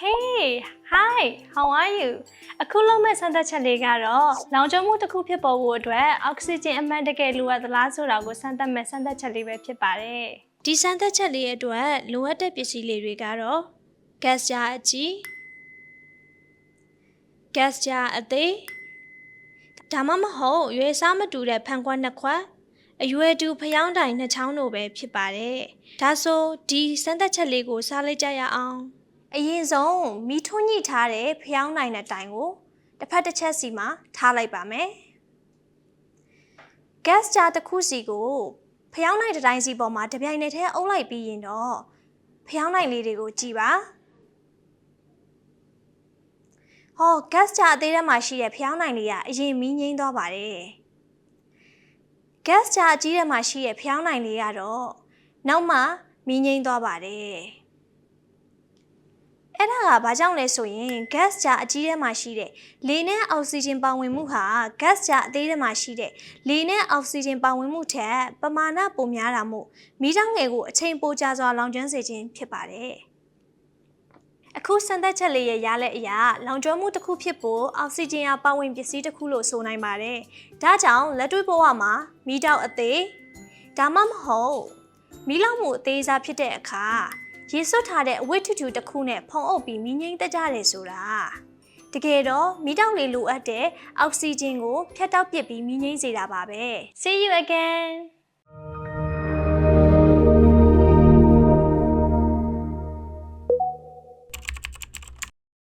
Hey, hi, how are you? အခုလုံးမဲ့စမ်းသပ်ချက်လေးကတော့လောင်ကျွမ်းမှုတစ်ခုဖြစ်ပေါ်ဖို့အတွက်အောက်ဆီဂျင်အမှန်တကယ်လိုအပ်သလားဆိုတာကိုစမ်းသပ်မဲ့စမ်းသပ်ချက်လေးပဲဖြစ်ပါတယ်။ဒီစမ်းသပ်ချက်လေးရဲ့အတွက်လိုအပ်တဲ့ပစ္စည်းလေးတွေကတော့ gas jar အကြီး gas jar အသေးဒါမှမဟုတ်ရွေးစားမတူတဲ့ဖန်ခွက်နှစ်ခွက်အရွယ်တူဖျောင်းတိုင်နှစ်ချောင်းတို့ပဲဖြစ်ပါတယ်။ဒါဆိုဒီစမ်းသပ်ချက်လေးကိုစားလိုက်ကြရအောင်။ အရင်ဆုံးမီးထွန်းညှိထားတဲ့ဖျောင်းတိုင်တဲ့တိုင်ကိုတစ်ဖက်တစ်ချက်စီမှာထားလိုက်ပါမယ်။ gas jar တစ်ခုစီကိုဖျောင်းတိုင်တစ်တိုင်းစီပေါ်မှာတစ်ပြိုင်နက်တည်းအုပ်လိုက်ပြီးရင်တော့ဖျောင်းတိုင်လေးတွေကိုကြည့်ပါ။ဟော gas jar အသေးထဲမှာရှိတဲ့ဖျောင်းတိုင်လေးကအရင်မီးငိမ့်သွားပါတယ်။ gas jar အကြီးထဲမှာရှိတဲ့ဖျောင်းနိုင်လေးကတော့နောက်မှမီးငိမ့်သွားပါတယ်။အဲ့ဒါ ကဘာကြောင့်လဲဆိုရင် gas jar အကြီးထဲမှာရှိတဲ့လေနဲ့အောက်ဆီဂျင်ပါဝင်မှုဟာ gas jar အသေးထဲမှာရှိတဲ့လေနဲ့အောက်ဆီဂျင်ပါဝင်မှုထက်ပမာဏပိုများတာမို့မီးတောင်ငယ်ကိုအချိန်ပိုကြာစွာလောင်ကျွမ်းစေခြင်းဖြစ်ပါတယ်။အခုစံသက်ချက်လေးရဲ့ရတဲ့အရာလောင်ကျွမ်းမှုတစ်ခုဖြစ်ဖို့အောက်ဆီဂျင်ဟာပါဝင်ပစ္စည်းတစ်ခုလို့ဆိုနိုင်ပါတယ်။ဒါကြောင့်လက်တွေ့ဘဝမှာမီးတောက်အသေးဒါမှမဟုတ်မီးလောင်မှုအသေးစားဖြစ်တဲ့အခါ ရေစွတ်ထားတဲ့အဝတ်ထူထူတစ်ခုနဲ့ဖုံအုပ်ပြီးမီးငိမ့်တက်ကြတယ်ဆိုတာတကယ်တော့မီးတောက်လေးလိုအပ်တဲ့အောက်ဆီဂျင်ကိုဖြတ်တောက်ပစ်ပြီးမီးငိမ့်စေတာပါပဲ See you again